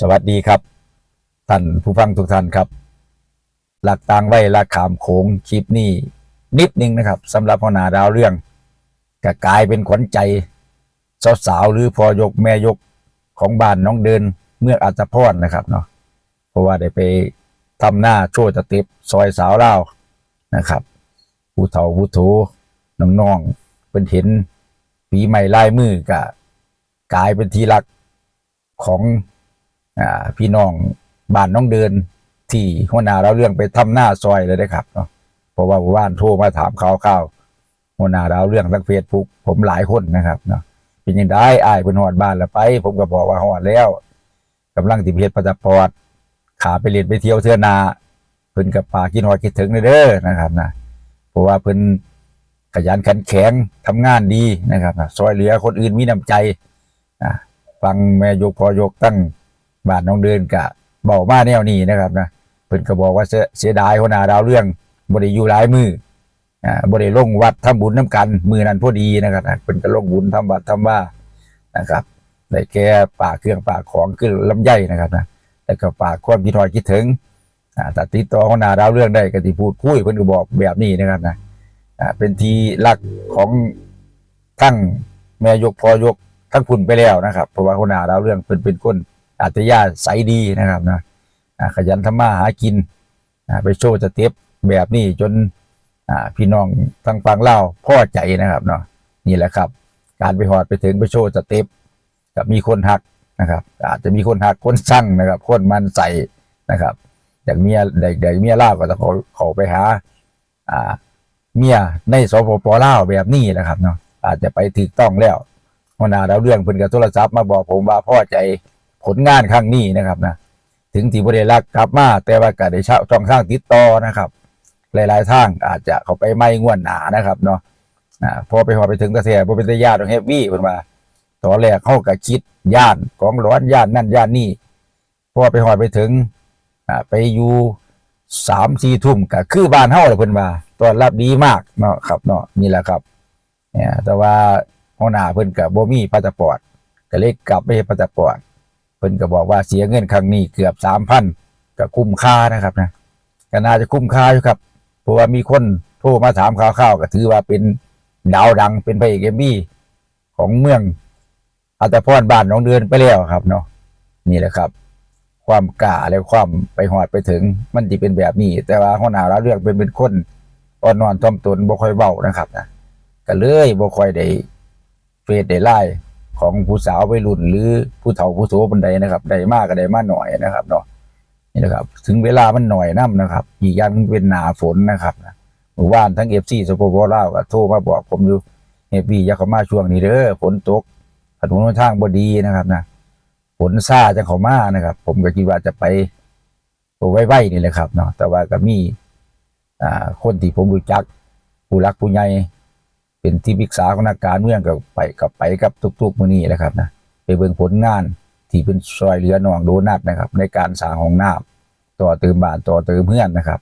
สวัสดีครับท่านผู้ฟังทุกท่านครับ หลักต่างไว้ลักขามโขงคลิปนี้นิดนึงนะครับสำหรับพนาดาวเรื่องก็กลายเป็นขวัญใจสาวๆหรือพอยกแม่ยกของบ้านน้องเดินเมืองอัตพรนะครับเนาะเพราะว่าได้ไปทำหน้าโชว์สเต็ปซอยสาวเล่านะครับผู้เฒ่าผู้โถน้องๆเป็นเห็นฝีใหม่ลายมือก็กลายเป็นที่รักของ อ่าพี่น้องบ้านน้องเดินที่หัวหน้าเราเรื่องไปทำหน้าซอยเลยนะครับเนาะเพราะว่าว่านโทรมาถามข่าวข่าวหัวหน้าเราเรื่องทั้งเฟซบุ๊กผมหลายคนนะครับเนาะเป็นยังได้อายเป็นหอดบ้านแล้วไป ผมก็บอกว่าหอดแล้วกำลังติเพจประจับปอดขาไปเรียนไปเที่ยวเทือนาเพิ่นกับป่ากินหอดคิดถึงเลยเด้อนะครับนะเพราะว่าเพิ่นขยันขันแข็งทำงานดีนะครับนะซอยเหลือคนอื่นมีน้ำใจฟังแม่ยกพอยกตั้ง บ้านน้องเดินกะบอกมาแนวนี้นะครับนะเพิ่นก็บอกว่าเสียดายหัวหน้าดาวเรื่องบ่ได้อยู่หลายมืออ่าบ่ได้ลงวัดทำบุญน้ำกัน มือนั้นพอดีนะครับนะเพิ่นก็ลงบุญทำวัดทำว่านะครับได้แก่ปากเครื่องปากของคือลำไยนะครับนะแล้วก็ปากความคิดฮอดคิดถึงอ่าแต่ติดต่อหัวหน้าดาวเรื่องได้ก็สิพูดคุยเพิ่นก็บอกแบบนี้นะครับนะอ่าเป็นที่รักของทั้งแม่ยกพอยกทั้งคุณไปแล้วนะครับ เพราะว่าหัวหน้าดาวเรื่องเพิ่นเป็นคน อัตยาใสยดีนะครับนะขยันทำมาหากินไปโชว์สเต็ปแบบนี้จนพี่น้องทางฝั่งเล่าวพอใจนะครับเนาะนี่แหละครับ การไปหอดไปถึงไปโชว์สเต็ปกับมีคนหักนะครับ อาจจะมีคนหักคนสั่งนะครับ คนมันใส่นะครับอย่างเมียเด็กๆเมียเล่าก็จะขอขอไปหาอ่าเมียในสปปลาแบบนี้นะครับเนาะอาจจะไปถูกต้องแล้วหัวหน้าดาเรื่องเพิ่นกับโทรศัพท์มาบอกผมว่าพ่อใจ ผลงานครั้งนี้นะครับนะถึงที่บริรักกลับมาแต่ว่าก็ได้เช่าช่องทางติดต่อนะครับ หลายๆทางอาจจะเขาไปไม่ง่วนหนานะครับเนาะพอไปหอไปถึงตะเสียพอเป็นตะญาติของเฮฟวี่เพิ่นมาตอนแรกเข้าก็คิดย่านของร้อนย่านนั่นย่านนี่พอไปหอไปถึงไปอยู่สามสี่ทุ่มก็คือบ้านเฮาเลยเพิ่นมาตอนรับดีมากเนาะครับเนาะนี่แหละครับเนี่ยแต่ว่าหัวหน้าเพิ่นกับบ่มีพาสปอร์ตก็เลยกลับไปเฮ็ดพาสปอร์ต พิ่นก็บอกว่าเสียเงินครั้งนี้เกือบสามพันก็คุ้มค่านะครับนะก็น่าจะคุ้มค่าอยู่ครับ เพราะว่ามีคนโทรมาถามข่าวๆก็ถือว่าเป็นดาวดังเป็นพระเอกเอมบี้ของเมืองอัตพรบ้านน้องเดือนไปแล้วครับเนาะนี่แหละครับ ความกล้าและความไปหอดไปถึงมันจะเป็นแบบนี้ แต่ว่าหัวหน้าเราเลือกเป็นเป็นคนอ่อนนอนถ่อมตนบ่ค่อยเว้านะครับนะก็เลยบ่ค่อยได้เฟซได้ไลน์ ของผู้สาววัยรุ่นหรือผู้เฒ่าผู้โสบันไดนะครับได้มากก็ได้มากหน่อยนะครับเนาะนี่นะครับ ถึงเวลามันหน่อยน้ำนะครับ อีกอย่างหนึ่งเป็นหนาฝนนะครับนะเมื่อวานทั้งเอฟซีสปอร์ลาวก็โทรมาบอกผมอยู่เฮฟวีอยาเข้ามาช่วงนี้เด้อฝนตกถนนทางบดีนะครับนะฝนซาจะเข้ามานะครับ ผมก็คิดว่าจะไปตัวไว้ๆนี่แหละครับเนาะแต่ว่าก็มีอ่าคนที่ผมรู้จักผู้รักผู้ใหญ่ เป็นที่ปรึกษาของนักการเมืองกับไปกับไปกับทุกๆมื้อนี้แหละครับนะไปเบิ่งผลงานที่เป็นซอยเรือน้องโดนัทนะครับ ในการสร้างห้องน้ำต่อเติมบ้านต่อเติมเพื่อนนะครับ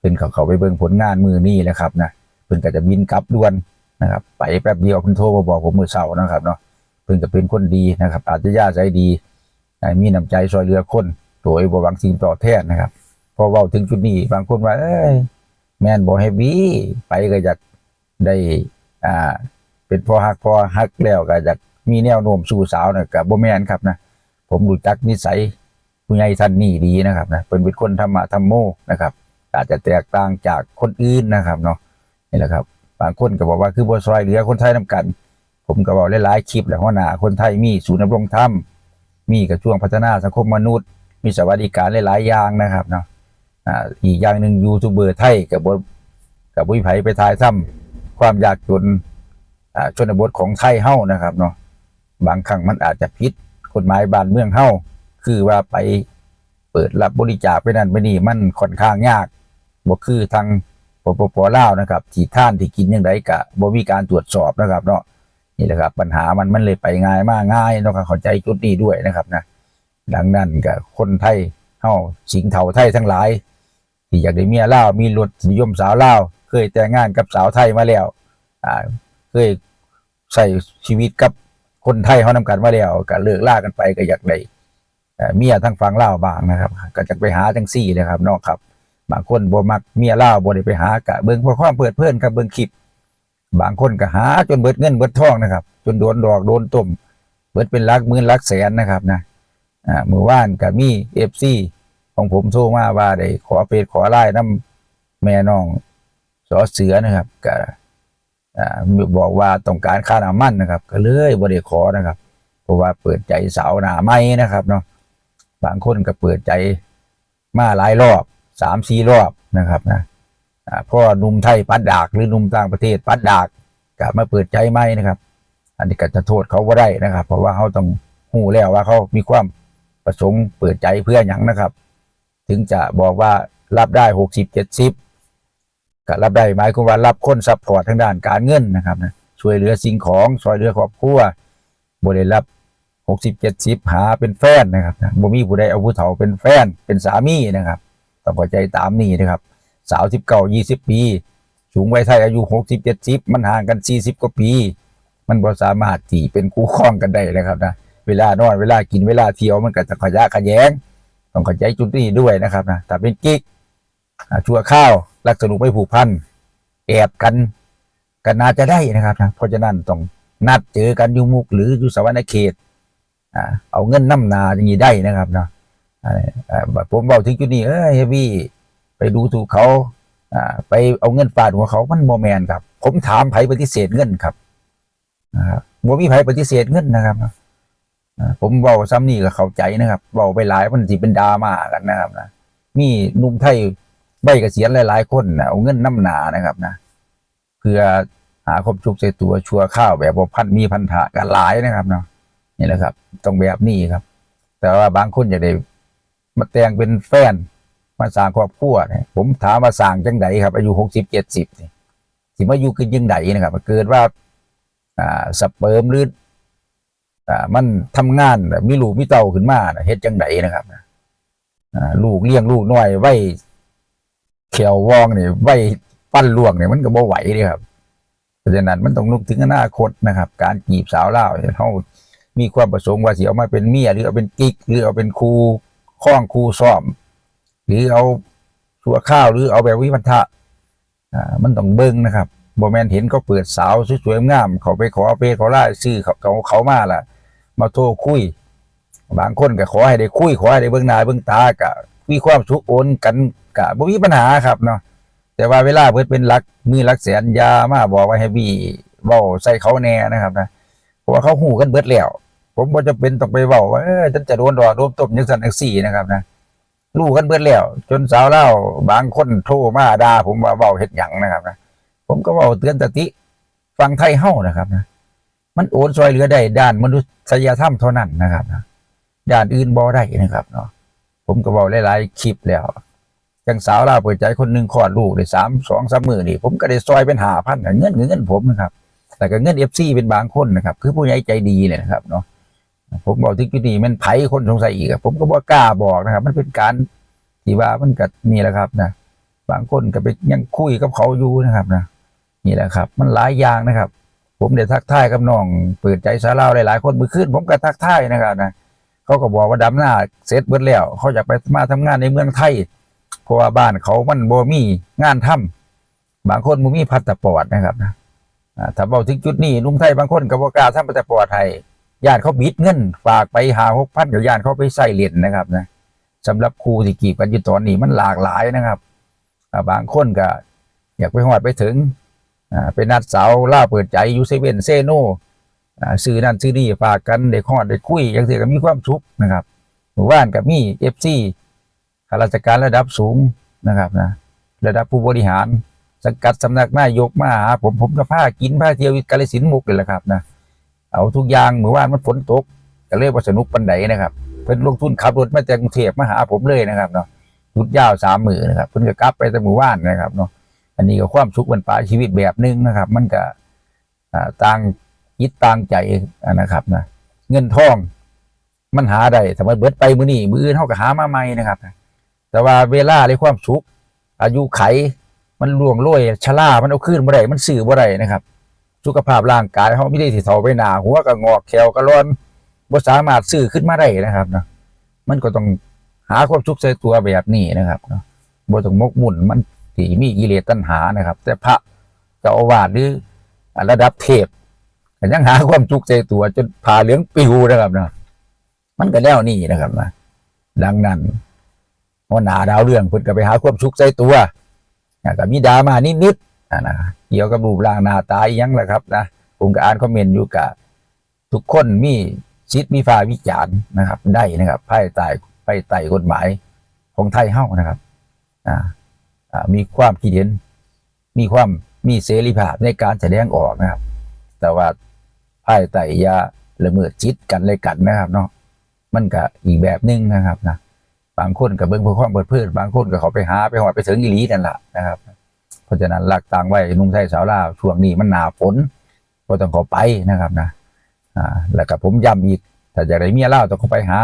เป็นเขาเขาไปเบิ่งผลงานมือนี้แหละครับนะเพิ่นก็จะบินกลับด่วนนะครับ ไปแป๊บเดียวเพิ่นโทรมาบอกผมมือเช้านะครับเนาะเพิ่นก็เป็นคนดีนะครับ อาจจะย่าใจดีมีน้ำใจซอยเรือคนโดยบ่หวังสิ่งตอบแทนนะครับพอเว้าถึงจุดนี้บางคนว่าเอ้ยแม่นบ่ให้บีไปก็อยากได้ อ่า เป็นพอฮักพอฮักแล้วก็จะมีแนวโน้มสู่สาวนะกับโบแมนครับนะผมรู้จักนิสัยผู้ใหญ่ท่านนี่ดีนะครับนะเป็นเป็นคนธรรมะธรรมโมนะครับ อาจจะแตกต่างจากคนอื่นนะครับเนาะนี่แหละครับ บางคนก็บอกว่าคือบัวซอยเหลือคนไทยนำกัน ผมก็บอกหลายๆคลิปแหละว่าหนาคนไทยมีศูนย์ดำรงธรรมมีกระทรวงพัฒนาสังคมมนุษย์ มีสวัสดิการหลายๆอย่างนะครับเนาะอ่าอีกอย่างหนึ่งยูทูบเบอร์ไทยกับบกับบุ้ยไผไปทายถ้ำ ความยากจนชนบทของไทยเฮ้านะครับเนาะบางครั้งมันอาจจะผิดกฎหมายบ้านเมืองเฮ้าคือว่าไปเปิดรับบริจาคไปนั่นไปนี่มันค่อนข้างยากบ่คือทางปปปลาวนะครับที่ท่านที่กินยังไงกะบ่มีการตรวจสอบนะครับเนาะนี่แหละครับปัญหามันมันเลยไปง่ายมากง่ายเนาะครับเข้าใจจุดนี้ด้วยนะครับนะดังนั้นก็คนไทยเฮ้าสิงเถาไทยทั้งหลาย ที่อยากได้เมียลาวมีรถนิยมสาวลาว เคยแต่งงานกับสาวไทยมาแล้วอ่าเคยใส่ชีวิตกับคนไทยเขานำกันมาแล้วก็เลิกล่ากันไปก็อยากได้เมียทั้งฝั่งลาบางนะครับ ก็จะไปหาจังซี่เลยครับนอกครับ บางคนบ่มักเมียเล่าบ่ได้ไปหากะเบิ่งเพื่อความเปิดเพลินกับเบิ่งคลิป บางคนก็หาจนเบิดเงินเบิดทองนะครับ จนโดนดอกโดนต้มเบิดเป็นลักหมื่นลักแสนนะครับนะอ่ามือว่านกับมีเอฟซีของผมโทรมาว่าได้ขอเฟซขอไล่น้ำแม่น้อง สอเสือนะครับก็บอกว่าต้องการค่าน้ำมันนะครับ ก็เลยบ่ได้ขอนะครับ เพราะว่าเปิดใจสาวหนาไม่นะครับเนาะบางคนก็เปิดใจมาหลายรอบสามสี่รอบนะครับนะพ่อนุ่มไทยปัดดาก หรือนุ่มต่างประเทศปัดดากกลับมาเปิดใจไหมนะครับ อันนี้ก็จะโทษเขาว่าได้นะครับ เพราะว่าเขาต้องหูแล้วว่าเขามีความประสงค์เปิดใจเพื่ออย่างนะครับ ถึงจะบอกว่ารับได้หกสิบเจ็ดสิบ ก็รับได้หมายความว่ารับคนซัพพอร์ตทางด้านการเงินนะครับนะช่วยเหลือสิ่งของช่วยเหลือครอบครัวบริรับหกสิบเจ็ดสิบหาเป็นแฟนนะครับนะบ่มีผู้ใดเอาผู้เฒ่าเป็นแฟนเป็นสามีนะครับต้องเข้าใจตามนี้นะครับสาวสิบเก้ายี่สิบปีสูงวัยไทยอายุหกสิบเจ็ดสิบมันห่างกันสี่สิบกว่าปี มันบ่สามารถที่เป็นคู่ครองกันได้นะครับนะเวลานอนเวลากินเวลาเที่ยวมันก็จะขยะขยแยงต้องเข้าใจจุดนี้ด้วยนะครับนะแต่เป็นกิ๊กชั่วข้าว รักสนุกไม่ผูกพันแอบกันกันน่าจะได้นะครับนะเพราะฉะนั้นต้องนัดเจอกันอยู่มุกหรืออยู่สวรรณเขตเอาเงินน้ำนาอย่างนี้ได้นะครับนะอ่าอ่าผมบอกถึงจุดนี้เอ้ยเฮฟวี่ไปดูถูกเขาไปเอาเงินฟาดหัวเขามันโมแมนครับ ผมถามไผปฏิเสธเงินครับนะครับบ่มีไผปฏิเสธเงินนะครับผมเว้าซ้ำนี่ก็เข้าใจนะครับเว้าไปหลายมันสิเป็นดราม่ากันนะครับนะมีนุ่มไทย ใบเกษียณหลาย ๆ คนนะเอาเงินน้ำหนานะครับนะ เพื่อหาความสุขใส่ตัวชัวข้าวแบบว่าพันมีพันธะกันหลายนะครับเนาะนี่แหละครับ ต้องแบบนี้ครับ แต่ว่าบางคนอยากได้มาแต่งเป็นแฟนมาสร้างครอบครัวเนี่ยผมถามว่าสร้างจังไดครับ อายุหกสิบเจ็ดสิบนี่สิมาอยู่กันยังไดนะครับเกิดว่าอ่าสเปิร์มหรืออ่ามันทำงานมีลูกมีเต้าขึ้นมาเฮ็ดจังไดนะครับอ่าลูกเลี้ยงลูกน้อยไว้ เขียววองเนี่ยไว้ปั้นล่วงเนี่ยมันก็บ่ไหวเลยครับเพราะฉะนั้นมันต้องนึกถึงอนาคตนะครับ การจีบสาวเล่าเขามีความประสงค์ว่าสิเอามาเป็นเมียหรือเอาเป็นกิ๊กหรือเอาเป็นครูข้องครูซ่อม หรือเอาชัวข้าวหรือเอาแบบวิพันธะอ่ามันต้องเบิ้งนะครับบอแมนเห็นเขาเปิดสาวสวยๆงาม เขาไปขอเปขอไล่ซื้อเขาเขาเขามาล่ะ มาโทรคุย บางคนก็ขอให้ได้คุย ขอให้ได้เบิ้งหน้าเบิ้งตากะ มีความสุขโอนกันกะบ่มีปัญหาครับเนาะแต่ว่าเวลาเพิ่นเป็นหลักมือหลักแสนยามาบอกว่าให้บี้เว้าใส่เขาแน่นะครับนะเพราะว่าเขาหูกันเบิดแล้วผมบ่จะเป็นต้องไปเว้าว่าเออฉันจะโดนดอกโดนตบจังซั่นจังซี่นะครับนะรู้กันเบิดแล้ว จนสาวเล่าบางคนโทรมาด่าผมว่าเว้าเฮ็ดหยังนะครับนะผมก็เว้าเตือนสติฟังไทยเฮานะครับนะมันโอนซอยเหลือได้ด้านมนุษยธรรมเท่านั้นนะครับนะด้านอื่นบ่ได้นะครับเนาะ ผมก็เว้าหลายๆคลิปแล้วจังสาวลาวเปิดใจคนหนึ่งคลอดลูกได้สามสองสามมือนี่ผมก็ได้ซอยเป็น5,000เงินเงินผมนะครับแต่ก็เงิน FC เป็นบางคนนะครับ คือผู้ใหญ่ใจดีเลยนะครับเนาะผมบอกที่จุดนี้มันไผคนสงสัยอีกผมก็บ่กกล้าบอกนะครับ มันเป็นการที่ว่ามันก็นี่แหละครับนะบางคนก็ไปยังคุยกับเขาอยู่นะครับนะนี่แหละครับ มันหลายอย่างนะครับ ผมได้ทักทายกับน้อง เปิดใจสาเล่าหลายๆคนมือขึ้น ผมก็ทักทายนะครับนะ เขาก็บอกว่าดำหน้าเสร็จเบิดแล้ว เขาอยากไปมาทำงานในเมืองไทย เพราะว่าบ้านเขามันบ่มีงานทำบางคนบ่มีพาสปอร์ตนะครับนะถ้าบอกถึงจุดนี้ลุงไทยบางคนก็บ่กล้าทำพาสปอร์ตให้ญาติเขาบิดเงิน ฝากไปหาหกพันกับญาติเขาไปใส่เหรียญนะครับนะสำหรับครูที่กีบกันอยู่ตอนนี้มันหลากหลายนะครับบางคนก็อยากไปหอดไปถึงอ่าไปนัดสาวล่าเปิดใจยูเซเว่นเซโน ซื้อนั่นซื้อนี่ฝากกันเด็กหอดเด็กคุยอย่างเสียก็มีความสุขนะครับหมู่บ้านกับมีเอฟซีข้าราชการระดับสูงนะครับนะระดับผู้บริหารสังกัดสำนักนายกมาหาผมผมก็พากินพาเที่ยวกาลสินธุ์มุกเลยแหละครับนะเอาทุกอย่างเหมือนว่ามันฝนตกก็เลยว่าสนุกปันไดนะครับเพิ่นลงทุนขับรถมาจากกรุงเทพมาหาผมเลยนะครับเนาะชุดยาวสามมือนะครับเพิ่นก็กลับไปแต่หมู่บ้านนะครับเนาะอันนี้ก็ความสุขบรรปลายชีวิตแบบนึงนะครับ มันก็ต่าง ยิดต่างใจนะครับนะเงินทอง มันหาได้ถ้ามันเบิดไปมือนี้มื้ออื่นเฮาก็หามาใหม่นะครับ แต่ว่าเวลาในความสุข อายุไข มันล่วงโรยชรามันเอาคืนบ่ได้มันซื้อบ่ได้นะครับ สุขภาพร่างกายเขาไม่ได้ที่เฒ่าไปหนาหัวก็งอกแขวก็ร้อนบ่สามารถซื้อขึ้นมาได้นะครับนะมันก็ต้องหาความสุขใส่ตัวแบบนี้นะครับเนาะบ่ต้องมกมุ่นมันที่มีกิเลสตัณหานะครับ แต่พระเจ้าอาวาสหรือระดับเทพ ก็ยังหาความสุขใส่ตัว จนผ่าเหลืองปิวนะครับเนาะมันก็แล้วนี่นะครับนะดังนั้นหัวหนาดาวเรื่องเพิ่นก็ไปหาความสุขใส่ตัวอะก็มีดามานิดๆอะนะเกี่ยวกับรูปร่างหน้าตาอยังแหละครับนะผมก็อ่านคอมเมนต์อยู่กับทุกคนมีสิทธิ์มีฟ้าวิจารณ์นะครับ ได้นะครับภายใต้ภายใต้กฎหมายของไทยเฮ้านะครับอ่ามีความคิดเห็น มีความมีเสรีภาพในการแสดงออกนะครับ แต่ว่า ภายใต้ยาละเมิดจิตกันเลยกันนะครับเนาะมันก็อีกแบบหนึงนะครับนะบางคนกับเบิ้งเพื่อความเปิดเพื่อบางคนก็เขาไปหาไปหอดไปถึงอีหลีนั่นแหละนะครับ เพราะฉะนั้นหลักต่างไว้นุ่มไทยสาวลาวช่วงนี้มันหนาฝนก็ต้องเขาไปนะครับนะอ่าแล้วก็ผมย้ำอีกถ้าจะได้เมียเล่าต้องเขาไปหา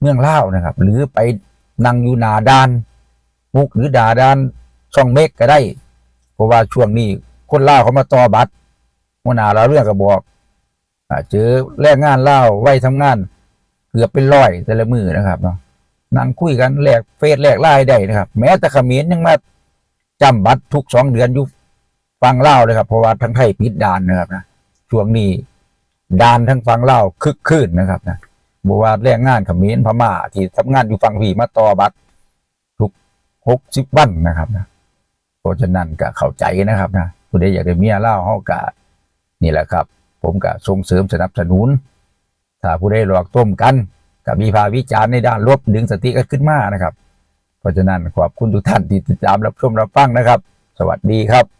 เมืองเล่านะครับ หรือไปนั่งอยู่หนาดานมุกหรือด่าดานช่องเมกก็ได้ เพราะว่าช่วงนี้คนเล่าเขามาต่อบัตรหัวหน้าเราเรื่องก็บอก เจอแรงงานเล่าไว้ทำงาน เกือบเป็นร้อยแต่ละมือนะครับเนาะนั่งคุยกันแลกเฟซแลกไลน์ได้นะครับ แม้แต่ขมิ้นยังมาจำบัตรทุกสองเดือนอยู่ฟังเล่าเลยครับ เพราะว่าทั้งไทยปิดด่านนะครับนะช่วงนี้ด่านทั้งฟังเล่าคึกคืนนะครับนะบวาแรงงานขมิ้นพม่าที่ทำงานอยู่ฝั่งผีมาต่อบัตรทุกหกสิบวันนะครับนะเพราะฉะนั้นก็เข้าใจนะครับนะผู้ใดอยากได้เมียเล่าเฮากะนี่แหละครับ ผมก็ส่งเสริมสนับสนุน ถ้าผู้ใดหลอกต้มกันก็มีภาวิจารณ์ในด้านลบดึงสติกันขึ้นมานะครับ เพราะฉะนั้นขอบคุณทุกท่านที่ติดตามรับชมรับฟังนะครับ สวัสดีครับ